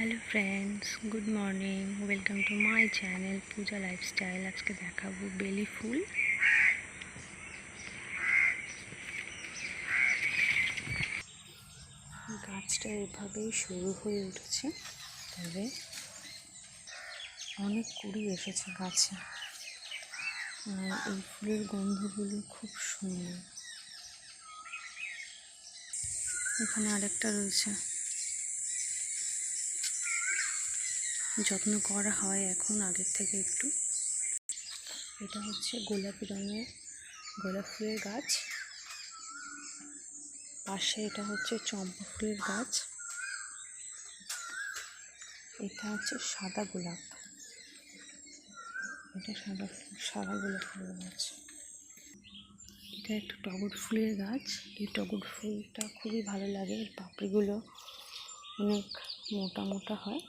Hello friends, good morning. Welcome to my channel Puja lifestyle. আজকে দেখাবো বেলি ফুল। গাছটা এভাবেই শুরু হয়ে উঠেছে। তবে অনেক কুড়ি এসেছে গাছে। আর এই ফুলের গন্ধগুলো খুব সুন্দর। এখানে আরেকটা রয়েছে। যত্ন করা হয় এখন আগের থেকে একটু। এটা হচ্ছে গোলাপি রঙের গোলাপ ফুলের গাছ। পাশে এটা হচ্ছে চম্পা ফুলের গাছ। এটা হচ্ছে সাদা গোলাপ। এটা সাদা সাদা গোলাপ ফুলের গাছ। এটা একটা টগর ফুলের গাছ। এই টগর ফুলটা খুবই ভালো লাগে। এর পাপড়িগুলো অনেক মোটা মোটা হয়।